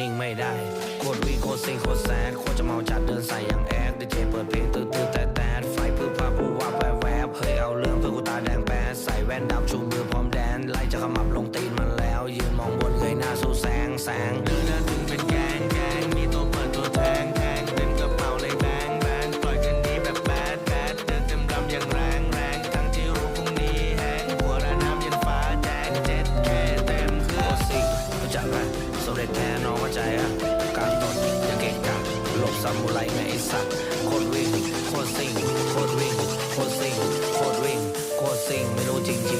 นิ่งไม่ได้โคตรวิโคตรซิงโคตรแซดโคตรจะเมาจัดเดินใส่อย่างแอดดีเจเปิดเพลงตื้อตื้อแต่แต่ไฟพื้นผ้าผู้ว่าแวบแวบเฮ้ยเอาเรื่องเพื่อกูตาแดงแปดใส่แว่นดำชูมือพร้อมแดนไล่จะขมับลงตีนมันแล้ว ยืนมองบนเงยหน้าสู้แสงแสงเดินำเร็จแท้น้องว่าใจอะการตดอย่าเก่งกะหลบซามูไรไงไอสัตว์โคตรวิ่งโคตรซิ่งโคตรวิ่งโคตรซิ่งโคตรวิ่งโคตรซิ่งไม่รู้จริงจริง